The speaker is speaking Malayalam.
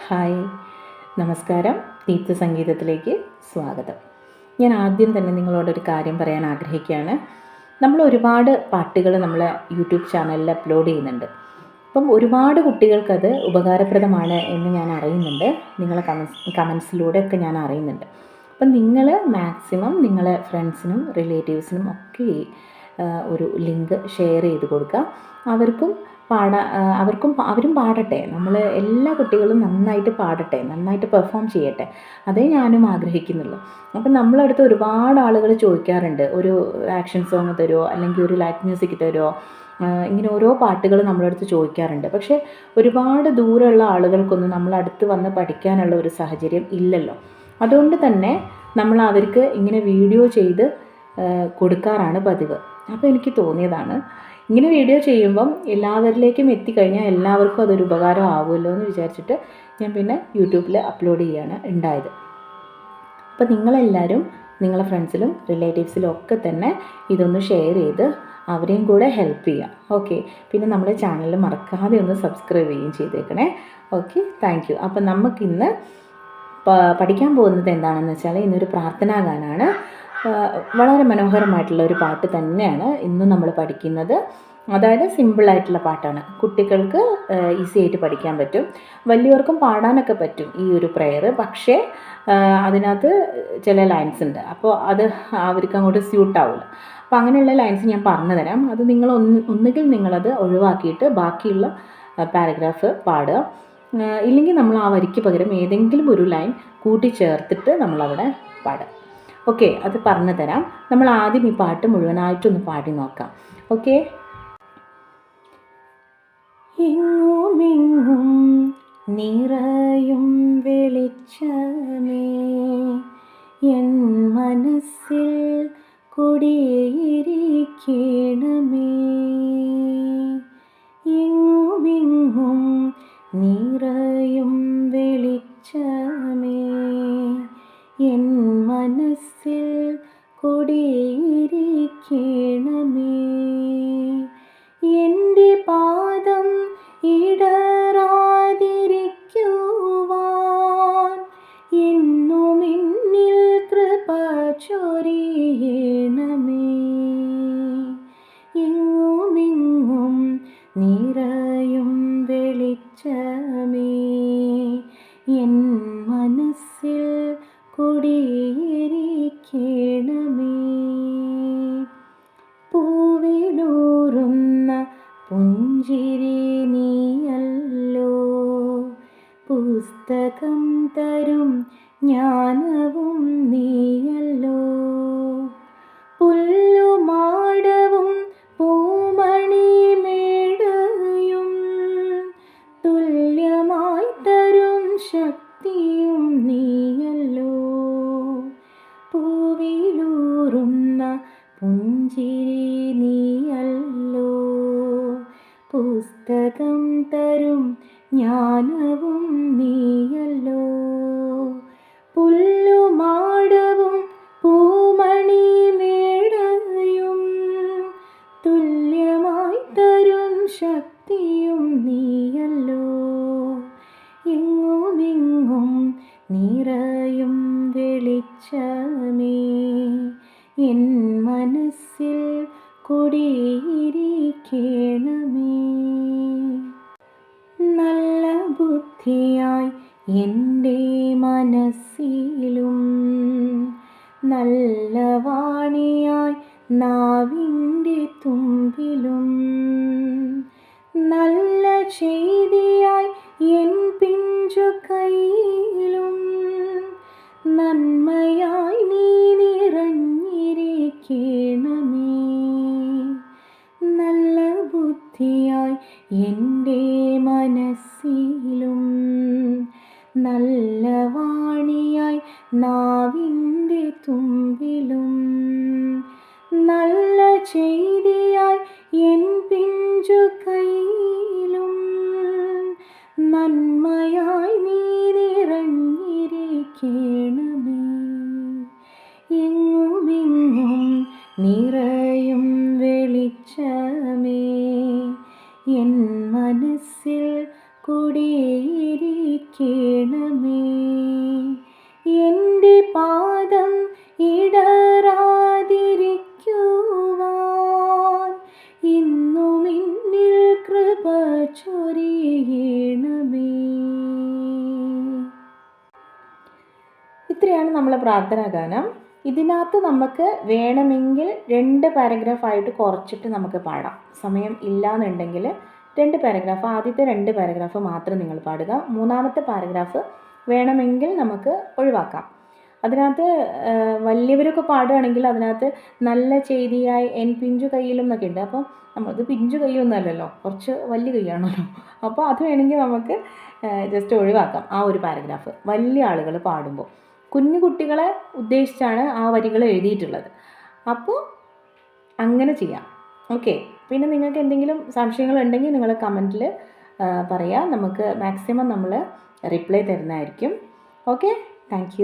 ഹായ്. നമസ്കാരം. ദീപ്ത സംഗീതത്തിലേക്ക് സ്വാഗതം. ഞാൻ ആദ്യം തന്നെ നിങ്ങളോടൊരു കാര്യം പറയാൻ ആഗ്രഹിക്കുകയാണ്. നമ്മൾ ഒരുപാട് പാട്ടുകൾ നമ്മളെ യൂട്യൂബ് ചാനലിൽ അപ്ലോഡ് ചെയ്യുന്നുണ്ട്. അപ്പം ഒരുപാട് കുട്ടികൾക്കത് ഉപകാരപ്രദമാണ് എന്ന് ഞാൻ അറിയുന്നുണ്ട്. നിങ്ങളെ കമൻസ് കമൻസിലൂടെ ഒക്കെ ഞാൻ അറിയുന്നുണ്ട്. അപ്പം നിങ്ങൾ മാക്സിമം നിങ്ങളെ ഫ്രണ്ട്സിനും റിലേറ്റീവ്സിനും ഒക്കെ ഒരു ലിങ്ക് ഷെയർ ചെയ്ത് കൊടുക്കുക. അവർക്കും പാടാ അവർക്കും അവരും പാടട്ടെ. നമ്മൾ എല്ലാ കുട്ടികളും നന്നായിട്ട് പാടട്ടെ നന്നായിട്ട് പെർഫോം ചെയ്യട്ടെ. അതേ ഞാനും ആഗ്രഹിക്കുന്നുള്ളൂ. അപ്പം നമ്മളടുത്ത് ഒരുപാട് ആളുകൾ ചോദിക്കാറുണ്ട്. ഒരു ആക്ഷൻ സോങ് തരുമോ അല്ലെങ്കിൽ ഒരു ലൈറ്റ് മ്യൂസിക് തരുമോ ഇങ്ങനെ ഓരോ പാട്ടുകൾ നമ്മളടുത്ത് ചോദിക്കാറുണ്ട്. പക്ഷേ ഒരുപാട് ദൂരമുള്ള ആളുകൾക്കൊന്നും നമ്മളടുത്ത് വന്ന് പഠിക്കാനുള്ള ഒരു സാഹചര്യം ഇല്ലല്ലോ. അതുകൊണ്ട് തന്നെ നമ്മൾ അവർക്ക് ഇങ്ങനെ വീഡിയോ ചെയ്ത് കൊടുക്കാറാണ് പതിവ്. അപ്പോൾ എനിക്ക് തോന്നിയതാണ് ഇങ്ങനെ വീഡിയോ ചെയ്യുമ്പം എല്ലാവരിലേക്കും എത്തിക്കഴിഞ്ഞാൽ എല്ലാവർക്കും അതൊരു ഉപകാരം ആവുമല്ലോ എന്ന് വിചാരിച്ചിട്ട് ഞാൻ പിന്നെ യൂട്യൂബിൽ അപ്ലോഡ് ചെയ്യാണ് ഉണ്ടായത്. അപ്പോൾ നിങ്ങളെല്ലാവരും നിങ്ങളെ ഫ്രണ്ട്സിലും റിലേറ്റീവ്സിലും ഒക്കെ തന്നെ ഇതൊന്ന് ഷെയർ ചെയ്ത് അവരെയും കൂടെ ഹെൽപ്പ് ചെയ്യാം. ഓക്കെ പിന്നെ നമ്മുടെ ചാനൽ മറക്കാതെ ഒന്ന് സബ്സ്ക്രൈബ് ചെയ്യുകയും ചെയ്തേക്കണേ. ഓക്കെ താങ്ക് യു അപ്പം നമുക്കിന്ന് പഠിക്കാൻ പോകുന്നത് എന്താണെന്ന് വെച്ചാൽ ഇന്നൊരു പ്രാർത്ഥനാ ഗാനാണ് വളരെ മനോഹരമായിട്ടുള്ള ഒരു പാട്ട് തന്നെയാണ് ഇന്ന് നമ്മൾ പഠിക്കുന്നത്. അതായത് സിമ്പിളായിട്ടുള്ള പാട്ടാണ്. കുട്ടികൾക്ക് ഈസി ആയിട്ട് പഠിക്കാൻ പറ്റും. വലിയവർക്കും പാടാനൊക്കെ പറ്റും ഈ ഒരു പ്രെയർ പക്ഷേ അതിനകത്ത് ചില ലൈൻസ് ഉണ്ട്. അപ്പോൾ അത് അവർക്ക് അങ്ങോട്ട് സ്യൂട്ട് ആവില്ല അപ്പോൾ അങ്ങനെയുള്ള ലൈൻസ് ഞാൻ പറഞ്ഞു തരാം. അത് നിങ്ങൾ ഒന്ന് ഒന്നുകിൽ നിങ്ങളത് ഒഴിവാക്കിയിട്ട് ബാക്കിയുള്ള പാരഗ്രാഫ് പാടുക. ഇല്ലെങ്കിൽ നമ്മൾ ആ വരിക്ക് പകരം ഏതെങ്കിലും ഒരു ലൈൻ കൂട്ടിച്ചേർത്തിട്ട് നമ്മളവിടെ പാടുക ഓക്കെ അത് പറഞ്ഞു തരാം. നമ്മൾ ആദ്യം ഈ പാട്ട് മുഴുവനായിട്ടൊന്ന് പാടി നോക്കാം. ഓക്കെ ഇങ്ങും നിറയും വെളിച്ചമേ. എൻ മനസ്സിൽ കുടിയിരിക്കണമേ എന്റെ പാദം ഇടറാതിരിക്കുവാൻ എന്നും എന്നിൽ കൃപ ചൊരിയണമേ. എങ്ങുമിങ്ങും നിറയും പുസ്തകം തരും. ജ്ഞാനവും നീയല്ലോ. പുല്ലുമാടവും പൂമണി മേടയും തുല്യമായി തരും ശക്തിയും പുസ്തകം തരും ജ്ഞാനവും നീയല്ലോ. പുല്ലുമാടവും പൂമണി മേടയും തുല്യമായി തരും ശക്തിയും നീയല്ലോ. എങ്ങുമെങ്ങും നിറയും വെളിച്ചമേ എൻ മനസ്സിൽ കുടിയിരിക്കണമേ. ബുദ്ധിയായി എന്റെ മനസ്സിലും നല്ല വാണിയായി നാവിന്റെ തുമ്പിലും നല്ല ചെയ്തിയായി എൻ പിഞ്ചു കയ്യിലും നന്മയായി നീ നിറഞ്ഞിരിക്കണമേ. നല്ല ബുദ്ധിയായി എന്റെ മനസ്സിലും നാവിന്റെ തുമ്പിലും നല്ല ചെയ്തിയായി എൻ പിഞ്ചു കയ്യിലും നന്മയായി നീ നിറഞ്ഞിരിക്കണമേ. എങ്ങും നിറയും വെളിച്ചമേ. എൻ മനസ്സിൽ കുടിയിരിക്കണമേ. എന്റെ പാദം ഇടറാതിരിക്കുവാൻ ഇന്നും എന്നിൽ കൃപ ചൊരിയണമേ. ഇത്രയാണ് നമ്മളെ പ്രാർത്ഥനാ ഗാനം. ഇതിനകത്ത് നമുക്ക് വേണമെങ്കിൽ രണ്ട് പാരഗ്രാഫായിട്ട് കുറച്ചിട്ട് നമുക്ക് പാടാം. സമയം ഇല്ലാന്നുണ്ടെങ്കിൽ രണ്ട് പാരഗ്രാഫ് ആദ്യത്തെ രണ്ട് പാരഗ്രാഫ് മാത്രം നിങ്ങൾ പാടുക. മൂന്നാമത്തെ പാരഗ്രാഫ് വേണമെങ്കിൽ നമുക്ക് ഒഴിവാക്കാം. അതിനകത്ത് വലിയവരൊക്കെ പാടുകയാണെങ്കിൽ അതിനകത്ത് നല്ല ചെയ്തിയായി എൻ പിഞ്ചു കയ്യിലും എന്നൊക്കെ ഉണ്ട്. അപ്പം നമ്മളത് പിഞ്ചു കൈയൊന്നും അല്ലല്ലോ കുറച്ച് വലിയ കൈയാണല്ലോ അപ്പോൾ അത് വേണമെങ്കിൽ നമുക്ക് ജസ്റ്റ് ഒഴിവാക്കാം ആ ഒരു പാരഗ്രാഫ് വലിയ ആളുകൾ പാടുമ്പോൾ. കുഞ്ഞു കുട്ടികളെ ഉദ്ദേശിച്ചാണ് ആ വരികൾ എഴുതിയിട്ടുള്ളത്. അപ്പോൾ അങ്ങനെ ചെയ്യാം. ഓക്കെ. പിന്നെ നിങ്ങൾക്ക് എന്തെങ്കിലും സംശയങ്ങളുണ്ടെങ്കിൽ നിങ്ങൾ കമന്റിൽ പറയാം. നമുക്ക് മാക്സിമം നമ്മൾ റിപ്ലൈ തരുന്നതായിരിക്കും. Okay thank